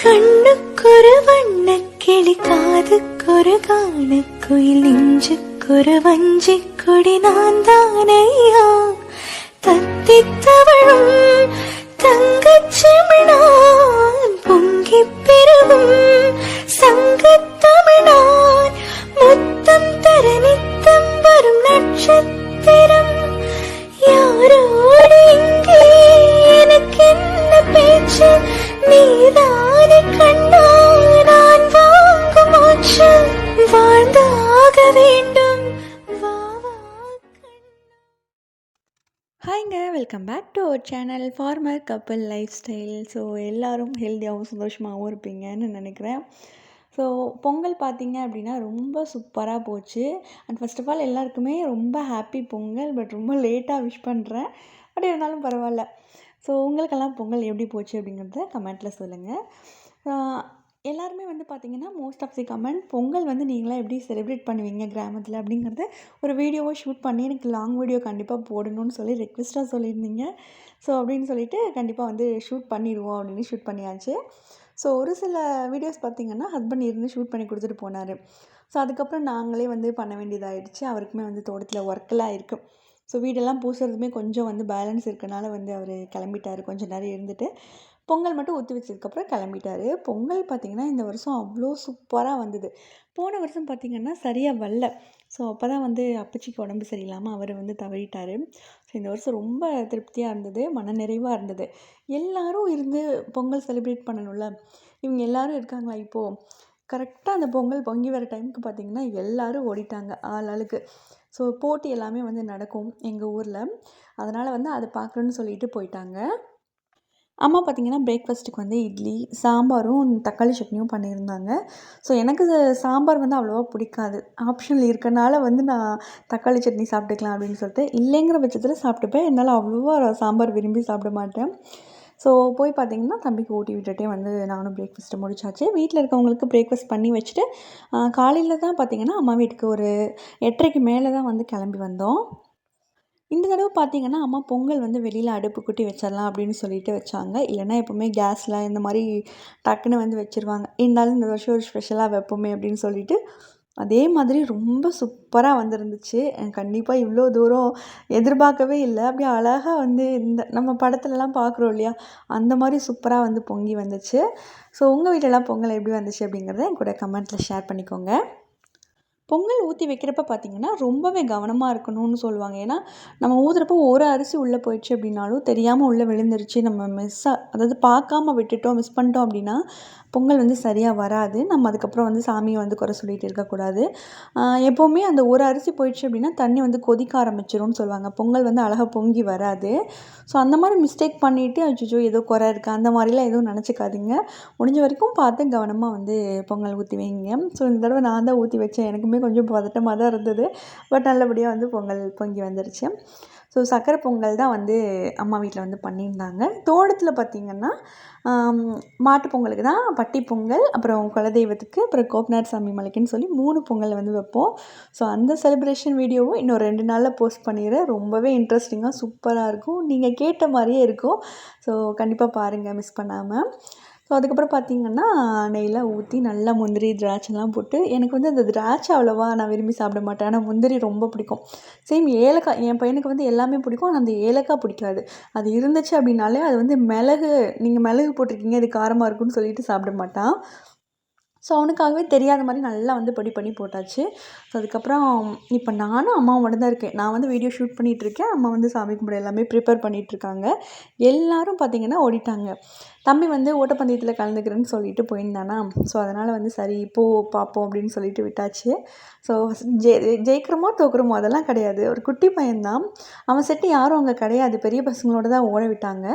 கண்ணுக்கொரு வண்ண கிளி காதுக்கொரு காணக்குயில் இஞ்சுக்கொரு வஞ்சி கொடி நான் தானையா தத்தித் தவழும் தங்கச் பொங்கிப் பெருகும் சங்கத்தமிழான் முத்தம் back to our channel farmer கப்பல் லைஃப் ஸ்டைல் ஸோ எல்லோரும் ஹெல்த்தியாகவும் சந்தோஷமாகவும் இருப்பீங்கன்னு நினைக்கிறேன். ஸோ பொங்கல் பார்த்திங்க அப்படின்னா ரொம்ப சூப்பராக போச்சு. அண்ட் ஃபஸ்ட் ஆஃப் ஆல் எல்லாருக்குமே ரொம்ப ஹாப்பி பொங்கல் பட் ரொம்ப லேட்டாக விஷ் பண்ணுறேன் பட் இருந்தாலும் பரவாயில்ல. ஸோ உங்களுக்கெல்லாம் பொங்கல் எப்படி போச்சு அப்படிங்கிறத கமெண்ட்டில் சொல்லுங்கள் எல்லாருமே வந்து பார்த்தீங்கன்னா most of the comment Pongal வந்து நீங்களாம் எப்படி செலிப்ரேட் பண்ணுவீங்க கிராமத்தில்? அப்படிங்கிறத ஒரு வீடியோவை ஷூட் பண்ணி எனக்கு லாங் வீடியோ கண்டிப்பாக போடணும்னு சொல்லி ரெக்வெஸ்ட்டாக சொல்லியிருந்தீங்க. ஸோ அப்படின்னு சொல்லிட்டு கண்டிப்பாக வந்து ஷூட் பண்ணிடுவோம் அப்படின்னு ஷூட் பண்ணியாச்சு. ஸோ ஒரு சில வீடியோஸ் பார்த்தீங்கன்னா ஹஸ்பண்ட் இருந்து ஷூட் பண்ணி கொடுத்துட்டு போனார். ஸோ அதுக்கப்புறம் நாங்களே வந்து பண்ண வேண்டியதாகிடுச்சு அவருக்குமே வந்து தோட்டத்தில் ஒர்க்கெல்லாம் இருக்குது ஸோ வீடெல்லாம் பூசுறதுமே கொஞ்சம் வந்து பேலன்ஸ் இருக்கனால வந்து அவர் கிளம்பிட்டார். கொஞ்சம் நேரம் இருந்துட்டு. பொங்கல் மட்டும் ஊற்றி வச்சதுக்கப்புறம் கிளம்பிட்டாரு. பொங்கல் பார்த்திங்கன்னா இந்த வருஷம் அவ்வளோ சூப்பராக வந்தது. போன வருஷம் பார்த்திங்கன்னா சரியாக வரல. ஸோ அப்போ தான் வந்து அப்பச்சிக்கு உடம்பு சரியில்லாமல் அவர் வந்து தவறிட்டார். ஸோ இந்த வருஷம் ரொம்ப திருப்தியாக இருந்தது மனநிறைவாக இருந்தது. எல்லோரும் இருந்து பொங்கல் செலிப்ரேட் பண்ணணும்ல. இவங்க எல்லாரும் இருக்காங்களா இப்போது கரெக்டாக அந்த பொங்கல் பொங்கி வர டைமுக்கு பார்த்திங்கன்னா எல்லோரும் ஓடிட்டாங்க ஆள் ஆளுக்கு. ஸோ போட்டி எல்லாமே வந்து நடக்கும் எங்கள் ஊரில். அதனால் வந்து அதை பார்க்கணுன்னு சொல்லிட்டு போயிட்டாங்க. அம்மா பார்த்திங்கன்னா பிரேக்ஃபாஸ்ட்டுக்கு வந்து இட்லி சாம்பாரும் தக்காளி சட்னியும் பண்ணியிருந்தாங்க. ஸோ எனக்கு சாம்பார் வந்து அவ்வளோவா பிடிக்காது. ஆப்ஷனில் இருக்கனால வந்து நான் தக்காளி சட்னி சாப்பிட்டுக்கலாம் அப்படின்னு சொல்லிட்டு இல்லைங்கிற பட்சத்தில் சாப்பிட்டுப்பேன். என்னால் அவ்வளோவா சாம்பார் விரும்பி சாப்பிட மாட்டேன். ஸோ போய் பார்த்தீங்கன்னா தம்பிக்கு ஊட்டி விட்டுட்டே வந்து நானும் பிரேக்ஃபாஸ்ட்டு முடிச்சாச்சு. வீட்டில் இருக்கவங்களுக்கு பிரேக்ஃபாஸ்ட் பண்ணி வச்சுட்டு காலையில் தான் பார்த்திங்கன்னா அம்மா வீட்டுக்கு ஒரு எட்டரைக்கு மேலே தான் வந்து கிளம்பி வந்தோம். இந்த தடவை பார்த்தீங்கன்னா அம்மா பொங்கல் வந்து வெளியில் அடுப்பு குட்டி வச்சிடலாம் அப்படின்னு சொல்லிட்டு வச்சாங்க. இல்லைன்னா எப்போவுமே கேஸில் இந்த மாதிரி டக்குன்னு வந்து வச்சுருவாங்க. இருந்தாலும் இந்த வருஷம் ஒரு ஸ்பெஷலாக வைப்போமே அப்படின்னு சொல்லிட்டு அதே மாதிரி ரொம்ப சூப்பராக வந்துருந்துச்சு. கண்டிப்பாக இவ்வளோ தூரம் எதிர்பார்க்கவே இல்லை. அப்படியே அழகாக வந்து இந்த நம்ம படத்துலலாம் பார்க்குறோம் இல்லையா? அந்த மாதிரி சூப்பராக வந்து பொங்கி வந்துச்சு. ஸோ உங்கள் வீட்டிலலாம் பொங்கல் எப்படி வந்துச்சு அப்படிங்கிறத என் கூட கமெண்ட்டில் ஷேர் பண்ணிக்கோங்க. பொங்கல் ஊற்றி வைக்கிறப்ப பார்த்திங்கன்னா ரொம்பவே கவனமாக இருக்கணும்னு சொல்லுவாங்க. ஏன்னா நம்ம ஊதுறப்போ ஒரு அரிசி உள்ளே போயிடுச்சு அப்படின்னாலும் தெரியாமல் உள்ளே விழுந்துருச்சு நம்ம மிஸ்ஸாக அதாவது பார்க்காம விட்டுட்டோம் மிஸ் பண்ணிட்டோம் அப்படின்னா பொங்கல் வந்து சரியாக வராது. நம்ம அதுக்கப்புறம் வந்து சாமியை வந்து குறை சொல்லிகிட்டு இருக்கக்கூடாது. எப்போவுமே அந்த ஒரு அரிசி போயிடுச்சு அப்படின்னா தண்ணி வந்து கொதிக்க ஆரம்பிச்சிரும்னு சொல்லுவாங்க. பொங்கல் வந்து அழகாக பொங்கி வராது. ஸோ அந்த மாதிரி மிஸ்டேக் பண்ணிவிட்டு அச்சோ ஏதோ குறை இருக்குது அந்த மாதிரிலாம் எதுவும் நினச்சிக்காதீங்க. முடிஞ்ச வரைக்கும் பார்த்து கவனமாக வந்து பொங்கல் ஊற்றி வைங்க. ஸோ இந்த தடவை நான் தான் ஊற்றி வச்சேன். எனக்குமே கொஞ்சம் பதட்டமாக தான் இருந்தது. பட் நல்லபடியாக வந்து பொங்கல் பொங்கி வந்துருச்சு. ஸோ சக்கரை பொங்கல் தான் வந்து அம்மா வீட்டில் வந்து பண்ணியிருந்தாங்க. தோட்டத்தில் பார்த்திங்கன்னா மாட்டு பொங்கலுக்கு தான் பட்டி பொங்கல் அப்புறம் குலதெய்வத்துக்கு அப்புறம் கோப்நாத் சாமி மலைக்குன்னு சொல்லி மூணு பொங்கல் வந்து வைப்போம். ஸோ அந்த செலிப்ரேஷன் வீடியோவும் இன்னும் ரெண்டு நாளில் போஸ்ட் பண்ணிடுறேன். ரொம்பவே இன்ட்ரெஸ்டிங்காக சூப்பராக இருக்கும். நீங்கள் கேட்ட மாதிரியே இருக்கும். ஸோ கண்டிப்பாக பாருங்கள் மிஸ் பண்ணாமல் ஸோ அதுக்கப்புறம் பார்த்திங்கன்னா நெய்லாம் ஊற்றி நல்லா முந்திரி திராட்சைலாம் போட்டு எனக்கு வந்து அந்த திராட்சை அவ்வளோவா நான் விரும்பி சாப்பிட மாட்டேன். ஆனால் முந்திரி ரொம்ப பிடிக்கும். சேம் ஏலக்காய் என் பையனுக்கு வந்து எல்லாமே பிடிக்கும். ஆனால் அந்த ஏலக்காய் பிடிக்காது. அது இருந்துச்சு அப்படின்னாலே அது வந்து மிளகு நீங்கள் மிளகு போட்டிருக்கீங்க இது காரமாக இருக்கும்னு சொல்லிட்டு சாப்பிட மாட்டான். ஸோ அவனுக்காகவே தெரியாத மாதிரி நல்லா வந்து பொடி பண்ணி போட்டாச்சு. ஸோ அதுக்கப்புறம் இப்போ நானும் அம்மாவும் மட்டும் தான் இருக்கேன். நான் வந்து வீடியோ ஷூட் பண்ணிகிட்ருக்கேன் அம்மா வந்து சாமி கும்பிட எல்லாமே ப்ரிப்பேர் பண்ணிகிட்ருக்காங்க எல்லோரும் பார்த்திங்கன்னா ஓடிட்டாங்க. தம்பி வந்து ஓட்டப்பந்தயத்தில் கலந்துக்கிறேன்னு சொல்லிட்டு போயிருந்தானா? ஸோ அதனால் வந்து சரி போ பார்ப்போம் அப்படின்னு சொல்லிட்டு விட்டாச்சு. ஸோ ஜெ ஜெயிக்கிறோமோ தோக்குறோமோ அதெல்லாம் கிடையாது. ஒரு குட்டி பையன்தான். அவன் செட்டு யாரும் அங்கே கிடையாது. பெரிய பசங்களோட தான் ஓட விட்டாங்க.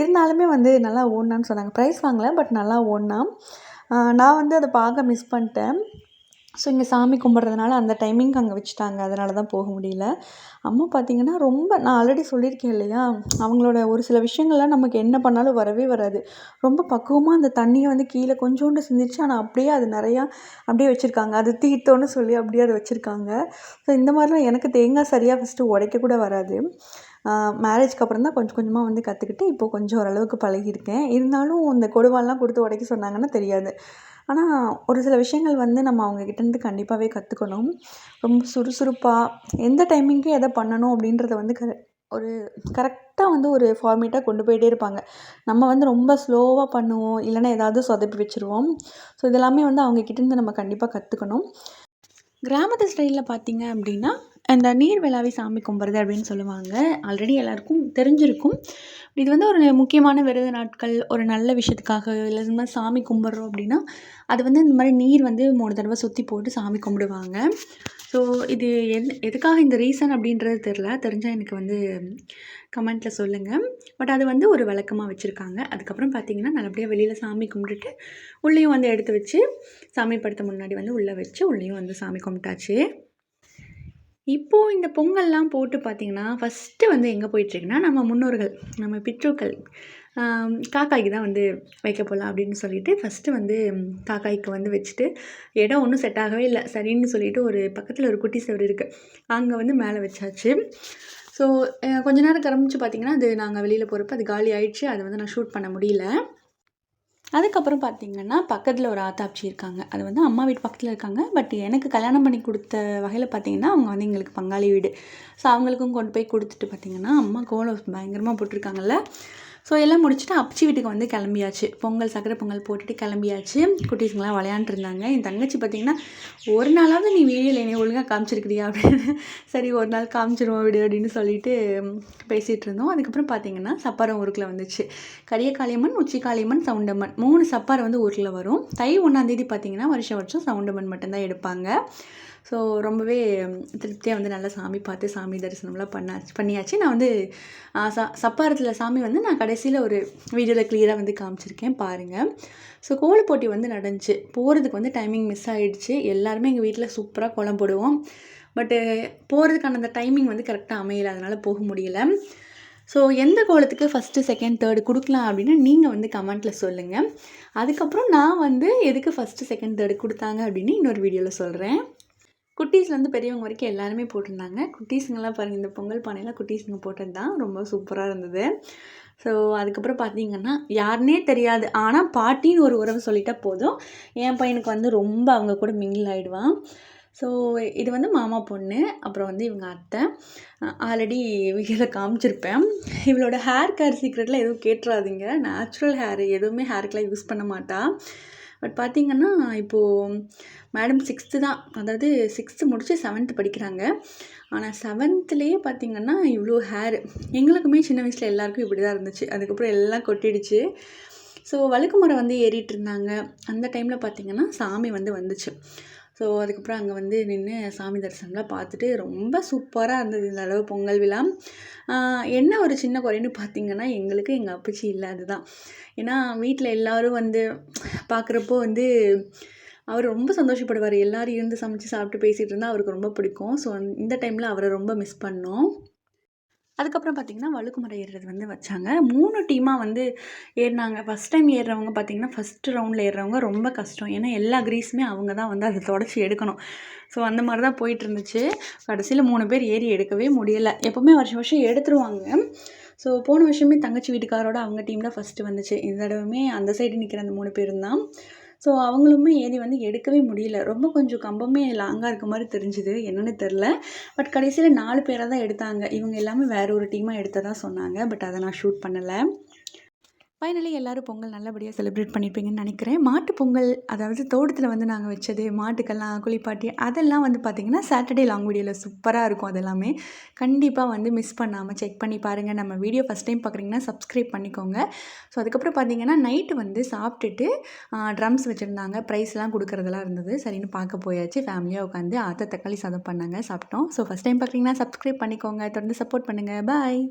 இருந்தாலுமே வந்து நல்லா ஓடினான்னு சொன்னாங்க. ப்ரைஸ் வாங்கலை பட் நல்லா ஓடினான். நான் வந்து அதை பார்க்க மிஸ் பண்ணிட்டேன். ஸோ இங்கே சாமி கும்பிட்றதுனால அந்த டைமிங்க்கு அங்கே வச்சுட்டாங்க. அதனால தான் போக முடியல. அம்மா பார்த்திங்கன்னா ரொம்ப நான் ஆல்ரெடி சொல்லியிருக்கேன் இல்லையா? அவங்களோட ஒரு சில விஷயங்கள்லாம் நமக்கு என்ன பண்ணாலும் வரவே வராது. ரொம்ப பக்குவமாக அந்த தண்ணியை வந்து கீழே கொஞ்சோண்டு சிந்திச்சு ஆனால் அப்படியே அது நிறையா அப்படியே வச்சுருக்காங்க. அது தீர்த்தோன்னு சொல்லி அப்படியே அதை வச்சுருக்காங்க. ஸோ இந்த மாதிரிலாம் எனக்கு தேங்காய் சரியாக ஃபஸ்ட்டு உடைக்க கூட வராது. மேரேஜ்க்கு அப்புறம் தான் கொஞ்சம் கொஞ்சமாக வந்து கற்றுக்கிட்டு இப்போ கொஞ்சம் ஓரளவுக்கு பழகியிருக்கேன். இருந்தாலும் இந்த கொடுவாள்லாம் கொடுத்து உடைக்க சொன்னாங்கன்னா தெரியாது. ஆனால் ஒரு சில விஷயங்கள் வந்து நம்ம அவங்கக்கிட்டேருந்து கண்டிப்பாகவே கற்றுக்கணும் ரொம்ப சுறுசுறுப்பாக எந்த டைமிங்க்கு எதை பண்ணணும் அப்படின்றத வந்து க ஒரு கரெக்டாக வந்து ஒரு ஃபார்மேட்டாக கொண்டு போயிட்டே இருப்பாங்க. நம்ம வந்து ரொம்ப ஸ்லோவாக பண்ணுவோம் இல்லைன்னா ஏதாவது சொதப்பி வச்சுருவோம். ஸோ இதெல்லாமே வந்து அவங்கக்கிட்டேருந்து நம்ம கண்டிப்பாக கற்றுக்கணும் கிராமத்து ஸ்டைலில் பார்த்தீங்க அப்படின்னா அந்த நீர் விழாவை சாமி கும்பிட்றது அப்படின்னு சொல்லுவாங்க. ஆல்ரெடி எல்லாருக்கும் தெரிஞ்சிருக்கும். இது வந்து ஒரு முக்கியமான விரத நாட்கள் ஒரு நல்ல விஷயத்துக்காக இல்லை இந்த மாதிரி சாமி கும்பிட்றோம் அப்படின்னா அது வந்து இந்த மாதிரி நீர் வந்து மூணு தடவை சுற்றி போட்டு சாமி கும்பிடுவாங்க. ஸோ இது எந் எதுக்காக இந்த ரீசன் அப்படின்றது தெரில தெரிஞ்சால் எனக்கு வந்து கமெண்ட்டில் சொல்லுங்கள் பட் அது வந்து ஒரு வழக்கமாக வச்சுருக்காங்க. அதுக்கப்புறம் பார்த்திங்கன்னா நல்லபடியாக வெளியில் சாமி கும்பிட்டுட்டு உள்ளேயும் வந்து எடுத்து வச்சு சாமி படத்தை முன்னாடி வந்து உள்ளே வச்சு உள்ளேயும் வந்து சாமி கும்பிட்டாச்சு. இப்போது இந்த பொங்கல்லாம் போட்டு பார்த்திங்கன்னா ஃபஸ்ட்டு வந்து எங்கே போயிட்டுருக்குன்னா நம்ம முன்னோர்கள் நம்ம பித்ருக்கள் காக்காய்க்கு தான் வந்து வைக்க போகலாம் அப்படின்னு சொல்லிட்டு ஃபஸ்ட்டு வந்து காக்காய்க்கு வந்து வச்சுட்டு இடம் ஒன்றும் செட் ஆகவே இல்லை. சரின்னு சொல்லிட்டு ஒரு பக்கத்தில் ஒரு குட்டி செவரு இருக்குது அங்கே வந்து மேலே வச்சாச்சு. ஸோ கொஞ்ச நேரம் கரமிச்சு பார்த்திங்கன்னா அது நாங்கள் வெளியில் போகிறப்ப அது காலி ஆயிடுச்சு. அதை வந்து நான் ஷூட் பண்ண முடியல. அதுக்கப்புறம் பார்த்தீங்கன்னா பக்கத்தில் ஒரு ஆத்தாப்ச்சி இருக்காங்க. அது வந்து அம்மா வீட்டு பக்கத்தில் இருக்காங்க. பட் எனக்கு கல்யாணம் பண்ணி கொடுத்த வகையில் பார்த்தீங்கன்னா அவங்க வந்து எங்களுக்கு பங்காளி வீடு. ஸோ அவங்களுக்கும் கொண்டு போய் கொடுத்துட்டு பார்த்தீங்கன்னா அம்மா கோலம் பயங்கரமாக போட்டிருக்காங்கல்ல. ஸோ எல்லாம் முடிச்சுட்டு அப்ச்சி வீட்டுக்கு வந்து கிளம்பியாச்சு. பொங்கல் சக்கரை பொங்கல் போட்டுட்டு கிளம்பியாச்சு. குட்டீஸுங்களாம் விளையாண்டுருந்தாங்க என் தங்கச்சி பார்த்தீங்கன்னா ஒரு நாளாவது நீ வீடியோவில் என்னை ஒழுங்காக காமிச்சிருக்கிறியா அப்படின்னு. சரி ஒரு நாள் காமிச்சிருவோம் வீடியோ அப்படின்னு சொல்லிட்டு பேசிகிட்டு இருந்தோம். அதுக்கப்புறம் பார்த்தீங்கன்னா சப்பாரம் ஊருக்குள்ள வந்துச்சு. கரியக்காளியம்மன் உச்சிக்காளியம்மன் சவுண்டம்மன் மூணு சப்பாரம் வந்து ஊரில் வரும். தை ஒன்றாந்தேதி பார்த்தீங்கன்னா வருஷம் வருஷம் சவுண்டம்மன் மட்டும்தான் எடுப்பாங்க. ஸோ ரொம்பவே திருப்தியாக வந்து நல்லா சாமி பார்த்து சாமி தரிசனம்லாம் பண்ணாச்சு பண்ணியாச்சு. நான் வந்து ச சப்பாரத்தில் சாமி வந்து நான் கடைசியில் ஒரு வீடியோவில் கிளியராக வந்து காமிச்சிருக்கேன் பாருங்கள் ஸோ கோலம் போட்டி வந்து நடந்துச்சு. போகிறதுக்கு வந்து டைமிங் மிஸ் ஆகிடுச்சு எல்லாருமே எங்கள் வீட்டில் சூப்பராக கோலம் போடுவோம். பட்டு போகிறதுக்கான அந்த டைமிங் வந்து கரெக்டாக அமையலை. அதனால் போக முடியல. ஸோ எந்த கோலத்துக்கு ஃபஸ்ட்டு செகண்ட் தேர்டு கொடுக்கலாம் அப்படின்னு நீங்கள் வந்து கமெண்ட்டில் சொல்லுங்கள் அதுக்கப்புறம் நான் வந்து எதுக்கு ஃபஸ்ட்டு செகண்ட் தேர்டு கொடுத்தாங்க அப்படின்னு இன்னொரு வீடியோவில் சொல்கிறேன் குட்டீஸ்லேருந்து பெரியவங்க வரைக்கும் எல்லாருமே போட்டிருந்தாங்க. குட்டீஸுங்கெல்லாம் பாருங்கள் இந்த பொங்கல் பானையில் குட்டீஸுங்க போட்டது தான் ரொம்ப சூப்பராக இருந்தது. ஸோ அதுக்கப்புறம் பார்த்தீங்கன்னா யாருனே தெரியாது. ஆனால் பாட்டின்னு ஒரு உறவு சொல்லிட்டா போதும். என் பையனுக்கு வந்து ரொம்ப அவங்க கூட மிங்கில் ஆகிடுவான் ஸோ இது வந்து மாமா பொண்ணு அப்புறம் வந்து இவங்க அத்தை. ஆல்ரெடி வீடியோவில் காமிச்சிருப்பேன். இவளோட ஹேர் கேர் சீக்ரெட்டில் எதுவும் கேட்டுறாதீங்க. நேச்சுரல் ஹேர் எதுவுமே ஹேருக்கெலாம் யூஸ் பண்ண மாட்டா. பட் பார்த்தீங்கன்னா இப்போது மேடம் சிக்ஸ்த்து தான். அதாவது சிக்ஸ்த்து முடித்து செவன்த்து படிக்கிறாங்க. ஆனால் செவன்த்துலேயே பார்த்தீங்கன்னா இவ்வளோ ஹேர் எங்களுக்குமே சின்ன வயசில் எல்லாருக்கும் இப்படி தான் இருந்துச்சு. அதுக்கப்புறம் எல்லாம் கொட்டிடுச்சு. ஸோ வழுக்கு மரம் வந்து ஏறிட்டு இருந்தாங்க. அந்த டைமில் பார்த்தீங்கன்னா சாமி வந்து வந்துச்சு. ஸோ அதுக்கப்புறம் அங்கே வந்து நின்று சாமி தரிசனம்லாம் பார்த்துட்டு ரொம்ப சூப்பராக இருந்தது இந்த அளவு பொங்கல் விழா. என்ன ஒரு சின்ன குறைன்னு பார்த்தீங்கன்னா எங்களுக்கு எங்கள் அப்பச்சி இல்லை அதுதான். ஏன்னா வீட்டில் எல்லாரும் வந்து பார்க்குறப்போ வந்து அவர் ரொம்ப சந்தோஷப்படுவார். எல்லோரும் இருந்து சமைச்சு சாப்பிட்டு பேசிகிட்டு இருந்தால் அவருக்கு ரொம்ப பிடிக்கும். ஸோ இந்த டைமில் அவரை ரொம்ப மிஸ் பண்ணோம். அதுக்கப்புறம் பார்த்திங்கன்னா வழுக்குமரம் ஏறுறது வந்து வச்சாங்க. மூணு டீமாக வந்து ஏறினாங்க. ஃபஸ்ட் டைம் ஏறுறவங்க பார்த்திங்கன்னா ஃபஸ்ட்டு ரவுண்டில் ஏறுறவங்க ரொம்ப கஷ்டம். ஏன்னா எல்லா கிரீஸுமே அவங்க தான் வந்து அதை தொடச்சி எடுக்கணும். ஸோ அந்த மாதிரி தான் போயிட்டு இருந்துச்சு கடைசியில் மூணு பேர் ஏறி எடுக்கவே முடியலை. எப்போவுமே வருஷம் வருஷம் எடுத்துருவாங்க. ஸோ போன வருஷமே தங்கச்சி வீட்டுக்காரோட அவங்க டீம் தான் ஃபஸ்ட்டு வந்துச்சு. இந்த தடவையுமே அந்த சைடு நிற்கிற அந்த மூணு பேரும் தான். ஸோ அவங்களுமே ஏறி வந்து எடுக்கவே முடியல. ரொம்ப கொஞ்சம் கம்பமே லாங்காக இருக்க மாதிரி தெரிஞ்சுது. என்னென்னு தெரில பட் கடைசியில் நாலு பேராக தான் எடுத்தாங்க. இவங்க எல்லாமே வேற ஒரு டீமாக எடுத்ததாக சொன்னாங்க. பட் அதை நான் ஷூட் பண்ணலை. ஃபைனலி எல்லோரும் பொங்கல் நல்லபடியாக செலிப்ரேட் பண்ணியிருப்பீங்கன்னு நினைக்கிறேன். மாட்டு பொங்கல் அதாவது தோட்டத்தில் வந்து நாங்கள் வச்சது மாட்டுக்கெல்லாம் குளிப்பாட்டி அதெல்லாம் வந்து பார்த்திங்கன்னா சாட்டர்டே லாங் வீடியோவில் சூப்பராக இருக்கும் அதெல்லாமே. கண்டிப்பாக வந்து மிஸ் பண்ணாமல் செக் பண்ணி பாருங்கள் நம்ம வீடியோ ஃபஸ்ட் டைம் பார்க்குறீங்கன்னா சப்ஸ்கிரைப் பண்ணிக்கோங்க. ஸோ அதுக்கப்புறம் பார்த்தீங்கன்னா நைட்டு வந்து சாப்பிட்டுட்டு ட்ரம்ஸ் வச்சுருந்தாங்க. ப்ரைஸ்லாம் கொடுக்குறதெல்லாம் இருந்தது. சரின்னு பார்க்க போயாச்சு. ஃபேமிலியாக உட்காந்து ஆத்த தக்காளி சாதம் பண்ணாங்க சாப்பிட்டோம். ஸோ ஃபஸ்ட் டைம் பார்க்குறீங்கன்னா சப்ஸ்கிரைப் பண்ணிக்கோங்க. தொடர்ந்து சப்போர்ட் பண்ணுங்கள் பாய்